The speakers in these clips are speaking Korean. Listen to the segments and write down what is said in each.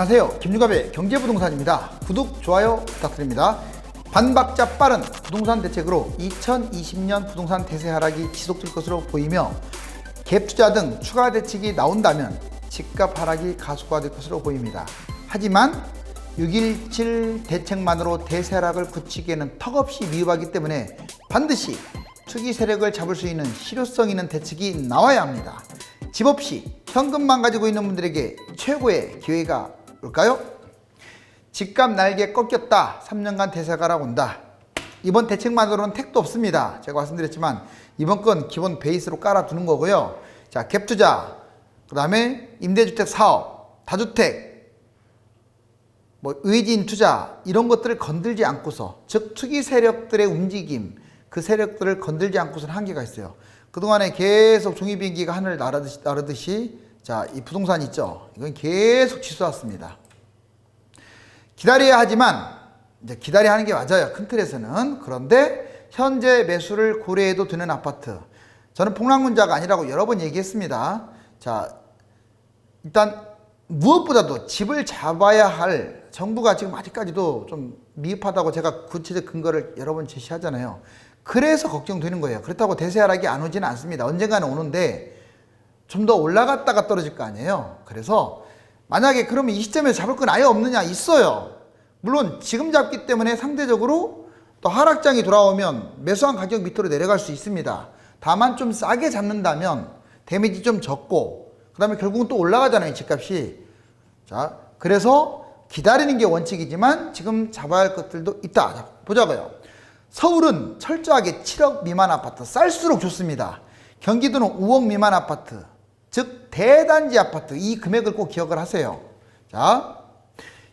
안녕하세요. 김유갑의 경제부동산입니다. 구독, 좋아요 부탁드립니다. 반박자 빠른 부동산 대책으로 2020년 부동산 대세 하락이 지속될 것으로 보이며 갭 투자 등 추가 대책이 나온다면 집값 하락이 가속화될 것으로 보입니다. 하지만 6.17 대책만으로 대세 하락을 굳히기에는 턱없이 미흡하기 때문에 반드시 투기 세력을 잡을 수 있는 실효성 있는 대책이 나와야 합니다. 집 없이 현금만 가지고 있는 분들에게 최고의 기회가 올까요? 집값 날개 꺾였다. 3년간 대세가락 온다. 이번 대책만으로는 택도 없습니다. 제가 말씀드렸지만 이번 건 기본 베이스로 깔아두는 거고요. 자, 갭 투자, 그 다음에 임대주택 사업, 다주택, 뭐 의진 투자 이런 것들을 건들지 않고서 즉 투기 세력들의 움직임 그 세력들을 건들지 않고서는 한계가 있어요. 그동안에 계속 종이비행기가 하늘을 나르듯이, 나르듯이 자, 이 부동산 있죠. 이건 계속 치솟았습니다. 기다려야 하지만 이제 기다려야 하는 게 맞아요. 큰 틀에서는. 그런데 현재 매수를 고려해도 되는 아파트. 저는 폭락문자가 아니라고 여러 번 얘기했습니다. 자, 일단 무엇보다도 집을 잡아야 할 정부가 지금 아직까지도 좀 미흡하다고 제가 구체적 근거를 여러 번 제시하잖아요. 그래서 걱정되는 거예요. 그렇다고 대세 하락이 안 오지는 않습니다. 언젠가는 오는데 좀 더 올라갔다가 떨어질 거 아니에요. 그래서 만약에 그러면 이 시점에 잡을 건 아예 없느냐? 있어요. 물론 지금 잡기 때문에 상대적으로 또 하락장이 돌아오면 매수한 가격 밑으로 내려갈 수 있습니다. 다만 좀 싸게 잡는다면 데미지 좀 적고 그 다음에 결국은 또 올라가잖아요, 집값이. 자, 그래서 기다리는 게 원칙이지만 지금 잡아야 할 것들도 있다. 자, 보자고요. 서울은 철저하게 7억 미만 아파트 쌀수록 좋습니다. 경기도는 5억 미만 아파트, 즉 대단지 아파트 이 금액을 꼭 기억을 하세요. 자,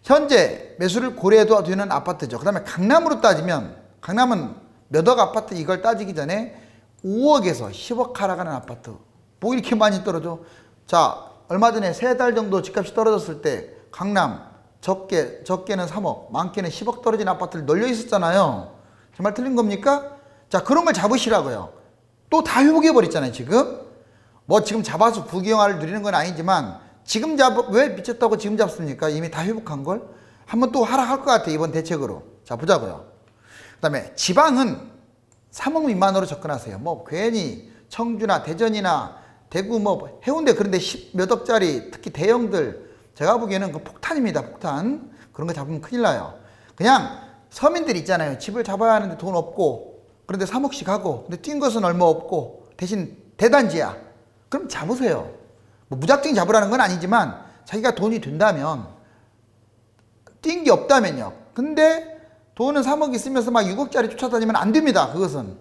현재 매수를 고려해도 되는 아파트죠. 그 다음에 강남으로 따지면 강남은 몇 억 아파트 이걸 따지기 전에 5억에서 10억 하락하는 아파트. 뭐 이렇게 많이 떨어져? 자, 얼마 전에 세 달 정도 집값이 떨어졌을 때 강남 적게 적게는 3억, 많게는 10억 떨어진 아파트를 널려 있었잖아요. 정말 틀린 겁니까? 자, 그런 걸 잡으시라고요. 또 다 회복해 버렸잖아요, 지금. 뭐 지금 잡아서 부귀영화를 누리는 건 아니지만 지금 잡, 왜 미쳤다고 지금 잡습니까? 이미 다 회복한 걸? 한번 또 하락할 것 같아, 이번 대책으로. 자, 보자고요. 그 다음에 지방은 3억 미만으로 접근하세요. 뭐 괜히 청주나 대전이나 대구 뭐 해운대 그런데 10몇 억짜리 특히 대형들 제가 보기에는 그 폭탄입니다, 폭탄. 그런 거 잡으면 큰일 나요. 그냥 서민들 있잖아요. 집을 잡아야 하는데 돈 없고 그런데 3억씩 하고 근데 뛴 것은 얼마 없고 대신 대단지야. 그럼 잡으세요. 뭐 무작정 잡으라는 건 아니지만 자기가 돈이 된다면 뛴 게 없다면요. 근데 돈은 3억 있으면서 막 6억짜리 쫓아다니면 안 됩니다. 그것은.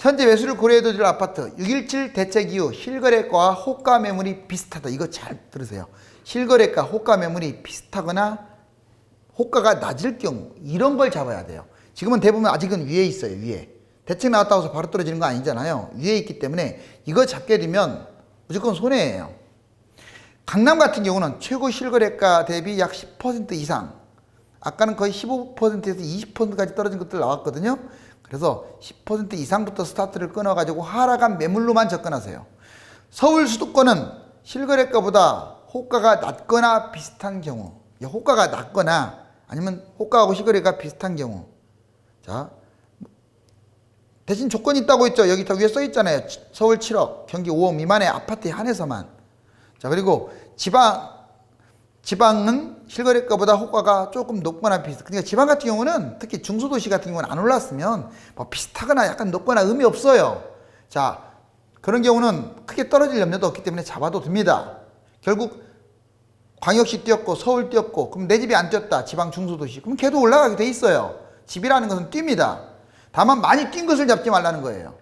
현재 매수를 고려해도 될 아파트 6.17 대책 이후 실거래가와 호가 매물이 비슷하다. 이거 잘 들으세요. 실거래가 호가 매물이 비슷하거나 호가가 낮을 경우 이런 걸 잡아야 돼요. 지금은 대부분 아직은 위에 있어요. 위에. 대책 나왔다고 해서 바로 떨어지는 거 아니잖아요. 위에 있기 때문에 이거 잡게 되면 무조건 손해예요. 강남 같은 경우는 최고 실거래가 대비 약 10% 이상. 아까는 거의 15%에서 20%까지 떨어진 것들 나왔거든요. 그래서 10% 이상부터 스타트를 끊어가지고 하락한 매물로만 접근하세요. 서울 수도권은 실거래가보다 호가가 낮거나 비슷한 경우, 호가가 낮거나 아니면 호가하고 실거래가 비슷한 경우. 자, 대신 조건이 있다고 했죠. 여기 다 위에 써 있잖아요. 서울 7억, 경기 5억 미만의 아파트에 한해서만. 자, 그리고 지방, 지방은 실거래가보다 호가가 조금 높거나 비슷. 그러니까 지방 같은 경우는 특히 중소도시 같은 경우는 안 올랐으면 뭐 비슷하거나 약간 높거나 의미 없어요. 자, 그런 경우는 크게 떨어질 염려도 없기 때문에 잡아도 됩니다. 결국 광역시 뛰었고 서울 뛰었고 그럼 내 집이 안 뛰었다. 지방 중소도시. 그럼 걔도 올라가게 돼 있어요. 집이라는 것은 뜁니다. 다만 많이 뛴 것을 잡지 말라는 거예요.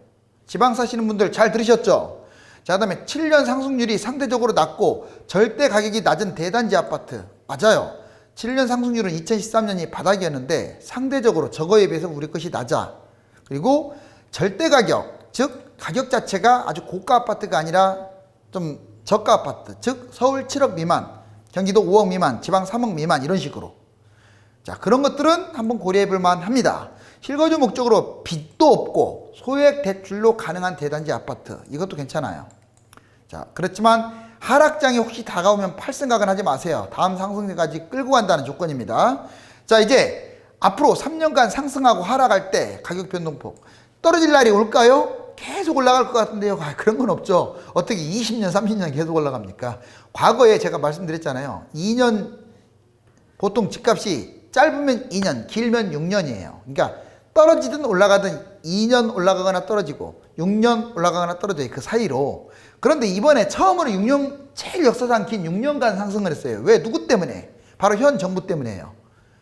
지방 사시는 분들 잘 들으셨죠? 자, 그 다음에 7년 상승률이 상대적으로 낮고 절대 가격이 낮은 대단지 아파트. 맞아요. 7년 상승률은 2013년이 바닥이었는데 상대적으로 저거에 비해서 우리 것이 낮아. 그리고 절대 가격, 즉 가격 자체가 아주 고가 아파트가 아니라 좀 저가 아파트. 즉 서울 7억 미만, 경기도 5억 미만, 지방 3억 미만 이런 식으로. 자, 그런 것들은 한번 고려해 볼 만합니다. 실거주 목적으로 빚도 없고 소액 대출로 가능한 대단지 아파트. 이것도 괜찮아요. 자, 그렇지만 하락장이 혹시 다가오면 팔 생각은 하지 마세요. 다음 상승세까지 끌고 간다는 조건입니다. 자, 이제 앞으로 3년간 상승하고 하락할 때 가격 변동폭 떨어질 날이 올까요? 계속 올라갈 것 같은데요. 아, 그런 건 없죠. 어떻게 20년, 30년 계속 올라갑니까? 과거에 제가 말씀드렸잖아요. 2년 보통 집값이 짧으면 2년, 길면 6년이에요. 그러니까 떨어지든 올라가든 2년 올라가거나 떨어지고 6년 올라가거나 떨어져요. 그 사이로. 그런데 이번에 처음으로 6년, 제일 역사상 긴 6년간 상승을 했어요. 왜? 누구 때문에? 바로 현 정부 때문에요.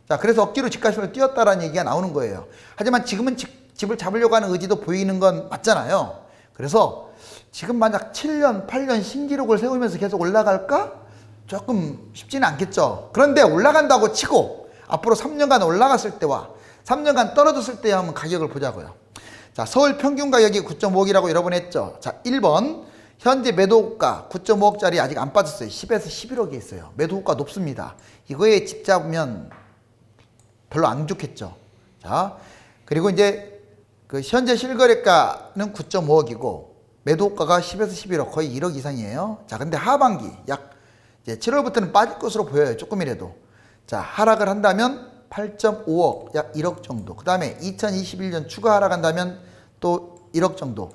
자, 그래서 억지로 집값을 뛰었다라는 얘기가 나오는 거예요. 하지만 지금은 집, 집을 잡으려고 하는 의지도 보이는 건 맞잖아요. 그래서 지금 만약 7년, 8년 신기록을 세우면서 계속 올라갈까? 조금 쉽지는 않겠죠. 그런데 올라간다고 치고 앞으로 3년간 올라갔을 때와 3년간 떨어졌을 때 한번 가격을 보자고요. 자, 서울 평균 가격이 9.5억이라고 여러 번 했죠. 자, 1번. 현재 매도가 9.5억짜리 아직 안 빠졌어요. 10에서 11억이 있어요. 매도가 높습니다. 이거에 집 잡으면 별로 안 좋겠죠. 자, 그리고 이제 그 현재 실거래가는 9.5억이고 매도가가 10에서 11억 거의 1억 이상이에요. 자, 근데 하반기 약 이제 7월부터는 빠질 것으로 보여요. 조금이라도. 자, 하락을 한다면 8.5억, 약 1억 정도. 그 다음에 2021년 추가 하락한다면 또 1억 정도.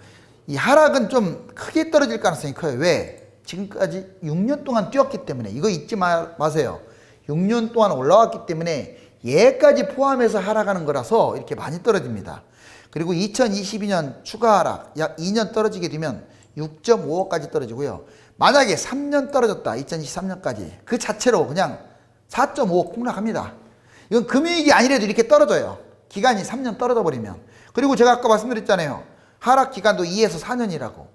이 하락은 좀 크게 떨어질 가능성이 커요. 왜? 지금까지 6년 동안 뛰었기 때문에 이거 잊지 마, 마세요. 6년 동안 올라왔기 때문에 얘까지 포함해서 하락하는 거라서 이렇게 많이 떨어집니다. 그리고 2022년 추가 하락 약 2년 떨어지게 되면 6.5억까지 떨어지고요. 만약에 3년 떨어졌다. 2023년까지 그 자체로 그냥 4.5억 폭락합니다. 이건 금융위기 아니래도 이렇게 떨어져요. 기간이 3년 떨어져 버리면. 그리고 제가 아까 말씀드렸잖아요. 하락 기간도 2에서 4년이라고.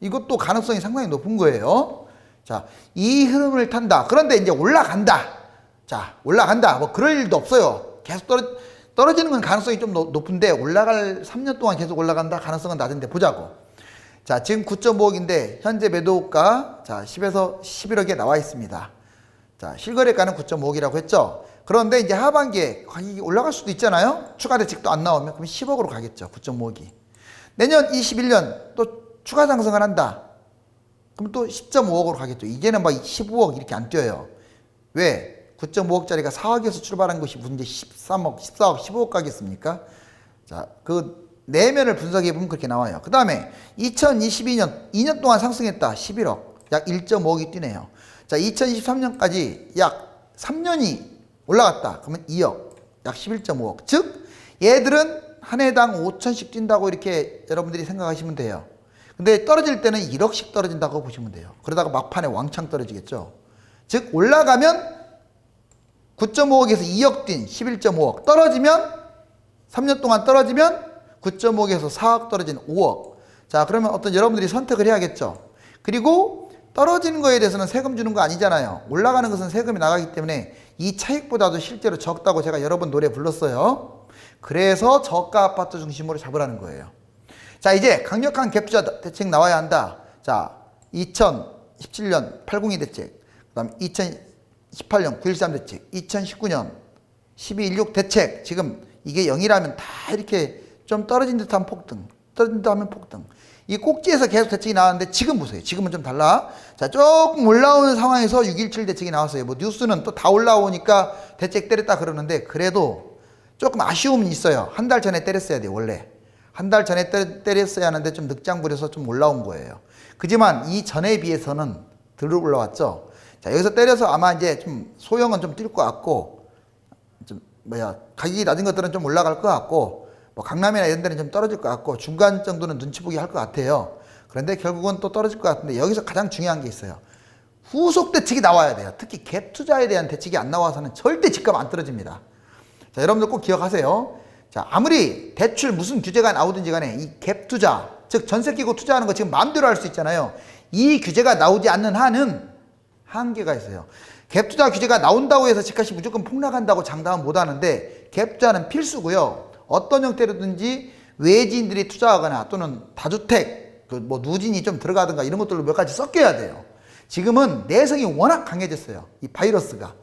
이것도 가능성이 상당히 높은 거예요. 자, 이 흐름을 탄다. 그런데 이제 올라간다. 자, 올라간다. 뭐 그럴 일도 없어요. 계속 떨어, 떨어지는 건 가능성이 좀 노- 높은데 올라갈 3년 동안 계속 올라간다. 가능성은 낮은데 보자고. 자, 지금 9.5억인데 현재 매도가 자, 10에서 11억에 나와 있습니다. 자, 실거래가는 9.5억이라고 했죠. 그런데 이제 하반기에 올라갈 수도 있잖아요. 추가 대책도 안 나오면 그럼 10억으로 가겠죠. 9.5억이. 내년 21년 또 추가 상승을 한다. 그럼 또 10.5억으로 가겠죠. 이제는 막 15억 이렇게 안 뛰어요. 왜? 9.5억짜리가 4억에서 출발한 것이 문제 13억, 14억, 15억 가겠습니까? 자, 그 내면을 분석해 보면 그렇게 나와요. 그 다음에 2022년, 2년 동안 상승했다. 11억. 약 1.5억이 뛰네요. 자, 2023년까지 약 3년이 올라갔다. 그러면 2억. 약 11.5억. 즉, 얘들은 한 해당 5천씩 뛴다고 이렇게 여러분들이 생각하시면 돼요. 근데 떨어질 때는 1억씩 떨어진다고 보시면 돼요. 그러다가 막판에 왕창 떨어지겠죠. 즉, 올라가면 9.5억에서 2억 뛴 11.5억. 떨어지면 3년 동안 떨어지면 9.5억에서 4억 떨어진 5억. 자, 그러면 어떤 여러분들이 선택을 해야겠죠. 그리고 떨어지는 거에 대해서는 세금 주는 거 아니잖아요. 올라가는 것은 세금이 나가기 때문에 이 차익보다도 실제로 적다고 제가 여러 번 노래 불렀어요. 그래서 저가 아파트 중심으로 잡으라는 거예요. 자, 이제 강력한 갭투자 대책 나와야 한다. 자, 2017년 802 대책, 그 다음 2018년 913 대책, 2019년 1216 대책. 지금 이게 0이라면 다 이렇게 좀 떨어진 듯한 폭등, 떨어진 듯하면 폭등. 이 꼭지에서 계속 대책이 나왔는데 지금 보세요. 지금은 좀 달라. 자, 조금 올라오는 상황에서 617 대책이 나왔어요. 뭐 뉴스는 또 다 올라오니까 대책 때렸다 그러는데 그래도 조금 아쉬움은 있어요. 한 달 전에 때렸어야 돼요, 원래. 한 달 전에 때, 때렸어야 하는데 좀 늑장 부려서 좀 올라온 거예요. 그지만 이 전에 비해서는 덜 올라왔죠. 자, 여기서 때려서 아마 이제 좀 소형은 좀 뛸 것 같고, 좀 뭐야, 가격이 낮은 것들은 좀 올라갈 것 같고, 뭐 강남이나 이런 데는 좀 떨어질 것 같고, 중간 정도는 눈치 보기 할 것 같아요. 그런데 결국은 또 떨어질 것 같은데, 여기서 가장 중요한 게 있어요. 후속 대책이 나와야 돼요. 특히 갭 투자에 대한 대책이 안 나와서는 절대 집값 안 떨어집니다. 자, 여러분들 꼭 기억하세요. 자, 아무리 대출 무슨 규제가 나오든지 간에 이 갭 투자, 즉 전세 끼고 투자하는 거 지금 마음대로 할 수 있잖아요. 이 규제가 나오지 않는 한은 한계가 있어요. 갭 투자 규제가 나온다고 해서 집값이 무조건 폭락한다고 장담은 못 하는데 갭 투자는 필수고요. 어떤 형태로든지 외지인들이 투자하거나 또는 다주택, 그 뭐 누진이 좀 들어가든가 이런 것들로 몇 가지 섞여야 돼요. 지금은 내성이 워낙 강해졌어요. 이 바이러스가.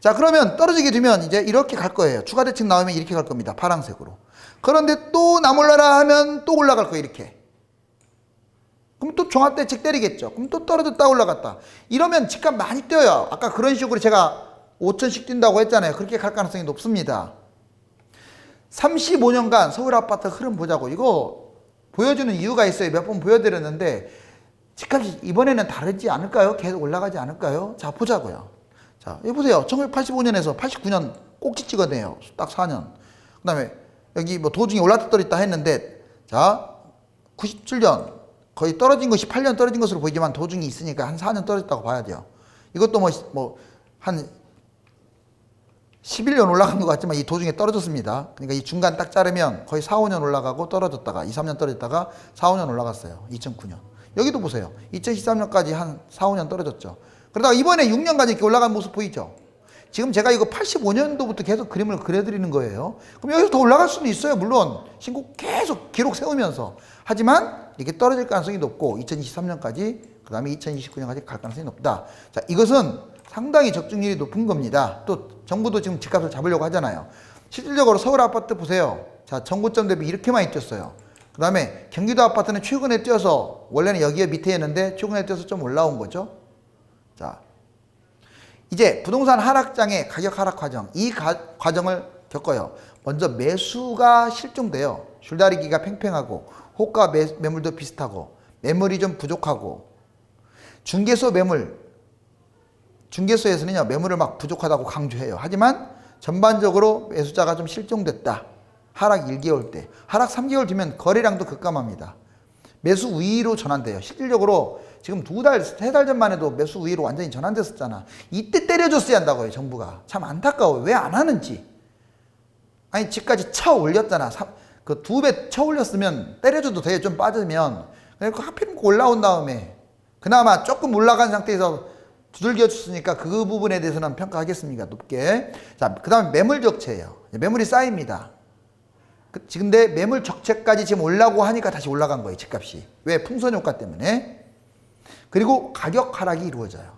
자, 그러면 떨어지게 되면 이제 이렇게 갈 거예요. 추가 대책 나오면 이렇게 갈 겁니다. 파란색으로. 그런데 또 나몰라라 하면 또 올라갈 거예요. 이렇게. 그럼 또 종합대책 때리겠죠. 그럼 또 떨어졌다 올라갔다. 이러면 집값 많이 뛰어요. 아까 그런 식으로 제가 5천씩 뛴다고 했잖아요. 그렇게 갈 가능성이 높습니다. 35년간 서울 아파트 흐름 보자고. 이거 보여주는 이유가 있어요. 몇 번 보여드렸는데 집값이 이번에는 다르지 않을까요? 계속 올라가지 않을까요? 자 보자고요. 자 여기 보세요. 1985년에서 89년 꼭지 찍어내요. 딱 4년. 그 다음에 여기 뭐 도중에 올랐다 떨어졌다 했는데 자 97년 거의 떨어진 것이 8년 떨어진 것으로 보이지만 도중이 있으니까 한 4년 떨어졌다고 봐야 돼요. 이것도 뭐 뭐 한 11년 올라간 것 같지만 이 도중에 떨어졌습니다. 그러니까 이 중간 딱 자르면 거의 4, 5년 올라가고 떨어졌다가 2, 3년 떨어졌다가 4, 5년 올라갔어요. 2009년. 여기도 보세요. 2013년까지 한 4, 5년 떨어졌죠. 그러다가 이번에 6년까지 이렇게 올라간 모습 보이죠? 지금 제가 이거 85년도부터 계속 그림을 그려드리는 거예요. 그럼 여기서 더 올라갈 수는 있어요. 물론 신고 계속 기록 세우면서. 하지만 이게 떨어질 가능성이 높고 2023년까지 그 다음에 2029년까지 갈 가능성이 높다. 자, 이것은 상당히 적중률이 높은 겁니다. 또 정부도 지금 집값을 잡으려고 하잖아요. 실질적으로 서울 아파트 보세요. 자, 전고점 대비 이렇게 많이 뛰었어요. 그 다음에 경기도 아파트는 최근에 뛰어서 원래는 여기에 밑에였는데 최근에 뛰어서 좀 올라온 거죠. 자, 이제 부동산 하락장의 가격 하락 과정, 이 가- 과정을 겪어요. 먼저 매수가 실종돼요. 줄다리기가 팽팽하고 호가 매, 매물도 비슷하고 매물이 좀 부족하고 중개소 매물 중개소에서는요 매물을 막 부족하다고 강조해요. 하지만 전반적으로 매수자가 좀 실종됐다. 하락 1개월 때, 하락 3개월 뒤면 거래량도 급감합니다. 매수 우위로 전환돼요. 실질적으로 지금 두 달, 세 달 전만 해도 매수 우위로 완전히 전환됐었잖아. 이때 때려줬어야 한다고요, 정부가. 참 안타까워요. 왜 안 하는지. 아니, 집까지 쳐 올렸잖아. 그 두배쳐 올렸으면 때려줘도 돼. 좀 빠지면. 그러니까 하필 올라온 다음에 그나마 조금 올라간 상태에서 두들겨 줬으니까 그 부분에 대해서는 평가하겠습니다. 높게. 자, 그 다음에 매물 적체예요. 매물이 쌓입니다. 그- 근데 매물 적체까지 지금 올라고 하니까 다시 올라간 거예요, 집값이. 왜? 풍선 효과 때문에. 그리고 가격 하락이 이루어져요.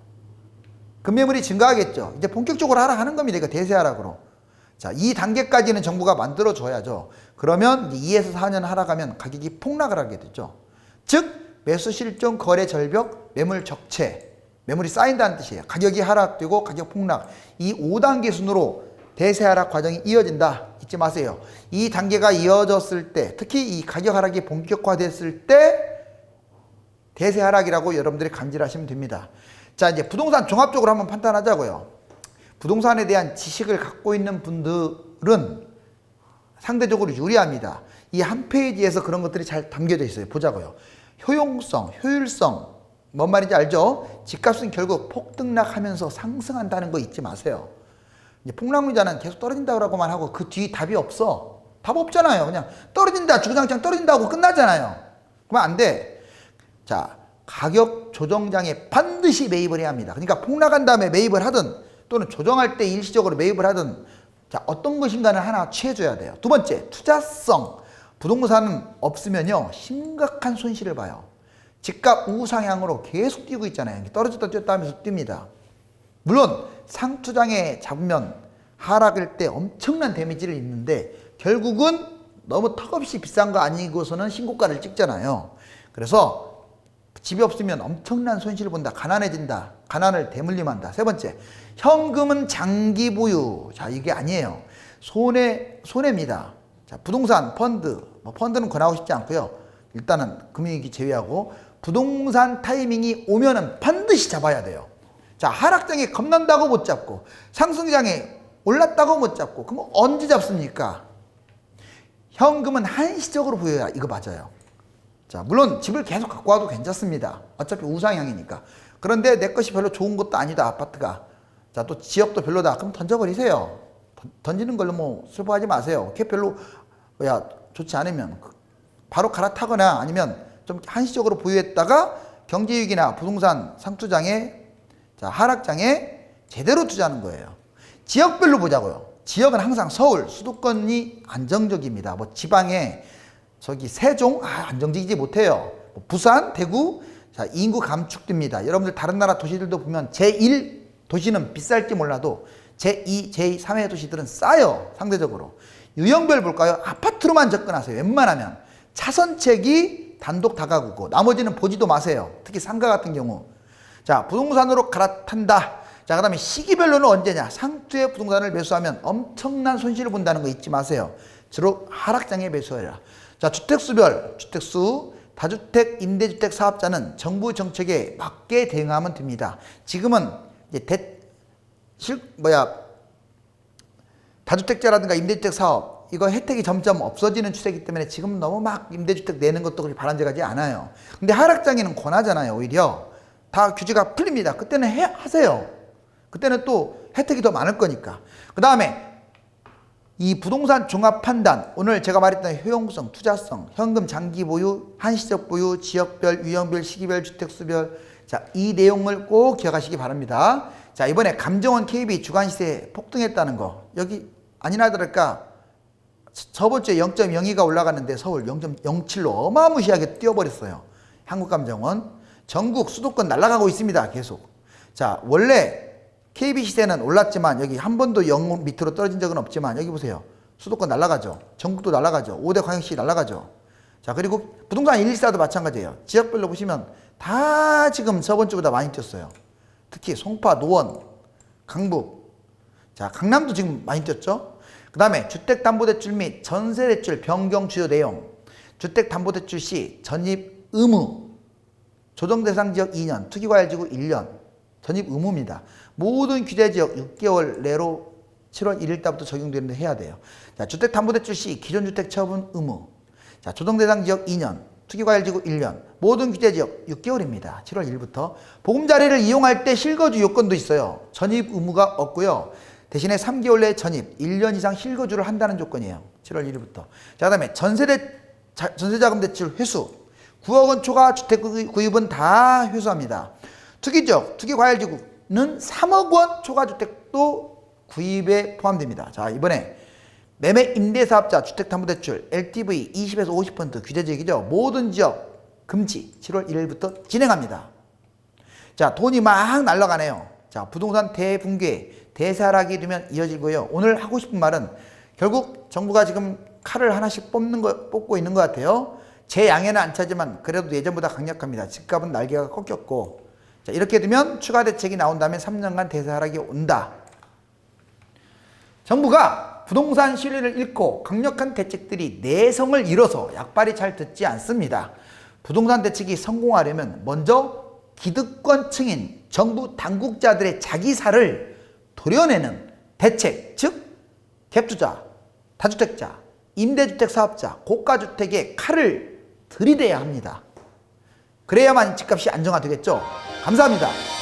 금매물이 증가하겠죠. 이제 본격적으로 하락하는 겁니다. 이거 대세 하락으로. 자, 이 단계까지는 정부가 만들어 줘야죠. 그러면 2에서 4년 하락하면 가격이 폭락을 하게 되죠. 즉, 매수 실종 거래 절벽 매물 적체 매물이 쌓인다는 뜻이에요. 가격이 하락되고 가격 폭락. 이 5단계 순으로 대세 하락 과정이 이어진다. 잊지 마세요. 이 단계가 이어졌을 때, 특히 이 가격 하락이 본격화됐을 때 대세 하락이라고 여러분들이 감지하시면 됩니다. 자, 이제 부동산 종합적으로 한번 판단하자고요. 부동산에 대한 지식을 갖고 있는 분들은 상대적으로 유리합니다. 이 한 페이지에서 그런 것들이 잘 담겨져 있어요. 보자고요. 효용성, 효율성, 뭔 말인지 알죠? 집값은 결국 폭등락하면서 상승한다는 거 잊지 마세요. 이제 폭락문자는 계속 떨어진다고만 하고 그 뒤 답이 없어. 답 없잖아요. 그냥 떨어진다, 주구장창 떨어진다고 끝나잖아요. 그러면 안 돼. 자, 가격 조정장에 반드시 매입을 해야 합니다. 그러니까 폭락한 다음에 매입을 하든 또는 조정할 때 일시적으로 매입을 하든 자, 어떤 것인가는 하나 취해줘야 돼요. 두 번째, 투자성. 부동산은 없으면요, 심각한 손실을 봐요. 집값 우상향으로 계속 뛰고 있잖아요. 떨어졌다 뛰었다 하면서 뜁니다. 물론 상투장에 잡으면 하락일 때 엄청난 데미지를 입는데 결국은 너무 턱없이 비싼 거 아니고서는 신고가를 찍잖아요. 그래서 집이 없으면 엄청난 손실을 본다. 가난해진다. 가난을 대물림한다. 세 번째, 현금은 장기 보유. 자, 이게 아니에요. 손해, 손해입니다. 자, 부동산, 펀드. 뭐 펀드는 권하고 싶지 않고요. 일단은 금융위기 제외하고 부동산 타이밍이 오면은 반드시 잡아야 돼요. 자, 하락장에 겁난다고 못 잡고 상승장에 올랐다고 못 잡고 그럼 언제 잡습니까? 현금은 한시적으로 보여야 이거 맞아요. 자, 물론 집을 계속 갖고 와도 괜찮습니다. 어차피 우상향이니까. 그런데 내 것이 별로 좋은 것도 아니다, 아파트가. 자, 또 지역도 별로다. 그럼 던져버리세요. 던- 던지는 걸로 뭐 슬퍼하지 마세요. 걔 별로, 야, 좋지 않으면. 바로 갈아타거나 아니면 좀 한시적으로 보유했다가 경제위기나 부동산 상투장에, 자, 하락장에 제대로 투자하는 거예요. 지역별로 보자고요. 지역은 항상 서울, 수도권이 안정적입니다. 뭐 지방에 저기 세종 아, 안정적이지 못해요. 뭐 부산, 대구 자 인구 감축됩니다. 여러분들 다른 나라 도시들도 보면 제1 도시는 비쌀지 몰라도 제2, 제2, 3회 도시들은 싸요. 상대적으로. 유형별 볼까요? 아파트로만 접근하세요. 웬만하면 차선책이 단독 다가구고 나머지는 보지도 마세요. 특히 상가 같은 경우. 자, 부동산으로 갈아탄다. 자, 그 다음에 시기별로는 언제냐? 상투의 부동산을 매수하면 엄청난 손실을 본다는 거 잊지 마세요. 주로 하락장에 매수해라. 자, 주택수별, 주택수, 다주택, 임대주택 사업자는 정부 정책에 맞게 대응하면 됩니다. 지금은 이제 대, 실, 뭐야, 다주택자라든가 임대주택 사업 이거 혜택이 점점 없어지는 추세이기 때문에 지금 너무 막 임대주택 내는 것도 그렇게 바람직하지 않아요. 근데 하락장에는 권하잖아요. 오히려 다 규제가 풀립니다. 그때는 해, 하세요. 그때는 또 혜택이 더 많을 거니까. 그 다음에 이 부동산 종합 판단 오늘 제가 말했던 효용성, 투자성, 현금 장기 보유, 한시적 보유, 지역별, 유형별, 시기별, 주택수별 자, 이 내용을 꼭 기억하시기 바랍니다. 자, 이번에 감정원 KB 주간 시세 폭등했다는 거. 여기 아니나 다를까 저번 주에 0.02가 올라갔는데 서울 0.07로 어마무시하게 뛰어버렸어요. 한국감정원. 전국 수도권 날아가고 있습니다. 계속. 자, 원래 KB 시세는 올랐지만 여기 한 번도 0 밑으로 떨어진 적은 없지만 여기 보세요. 수도권 날아가죠. 전국도 날아가죠. 5대 광역시 날아가죠. 자, 그리고 부동산 114도 마찬가지예요. 지역별로 보시면 다 지금 저번 주보다 많이 뛰었어요. 특히 송파, 노원, 강북. 자, 강남도 지금 많이 뛰었죠. 그 다음에 주택담보대출 및 전세대출 변경 주요 내용. 주택담보대출 시 전입 의무. 조정대상 지역 2년, 투기과열지구 1년. 전입 의무입니다. 모든 규제지역 6개월 내로 7월 1일부터 적용되는데 해야 돼요. 자, 주택담보대출 시 기존 주택 처분 의무. 자, 조정대상 지역 2년, 투기과열지구 1년, 모든 규제지역 6개월입니다. 7월 1일부터. 보금자리를 이용할 때 실거주 요건도 있어요. 전입 의무가 없고요. 대신에 3개월 내에 전입, 1년 이상 실거주를 한다는 조건이에요. 7월 1일부터. 자, 그 다음에 전세대, 자, 전세자금 대출 회수. 9억 원 초과 주택 구입은 다 회수합니다. 투기적, 투기 과열 지구는 3억 원 초과 주택도 구입에 포함됩니다. 자, 이번에 매매 임대사업자 주택담보대출 LTV 20에서 50% 규제지역이죠. 모든 지역 금지 7월 1일부터 진행합니다. 자, 돈이 막 날라가네요. 자, 부동산 대붕괴, 대사락이 되면 이어지고요. 오늘 하고 싶은 말은 결국 정부가 지금 칼을 하나씩 뽑는 거, 뽑고 있는 것 같아요. 제 양해는 안 차지만 그래도 예전보다 강력합니다. 집값은 날개가 꺾였고. 자, 이렇게 되면 추가 대책이 나온다면 3년간 대사락이 온다. 정부가 부동산 신뢰를 잃고 강력한 대책들이 내성을 잃어서 약발이 잘 듣지 않습니다. 부동산 대책이 성공하려면 먼저 기득권 층인 정부 당국자들의 자기사를 도려내는 대책, 즉 갭투자, 다주택자, 임대주택 사업자, 고가주택에 칼을 들이대야 합니다. 그래야만 집값이 안정화되겠죠. 감사합니다.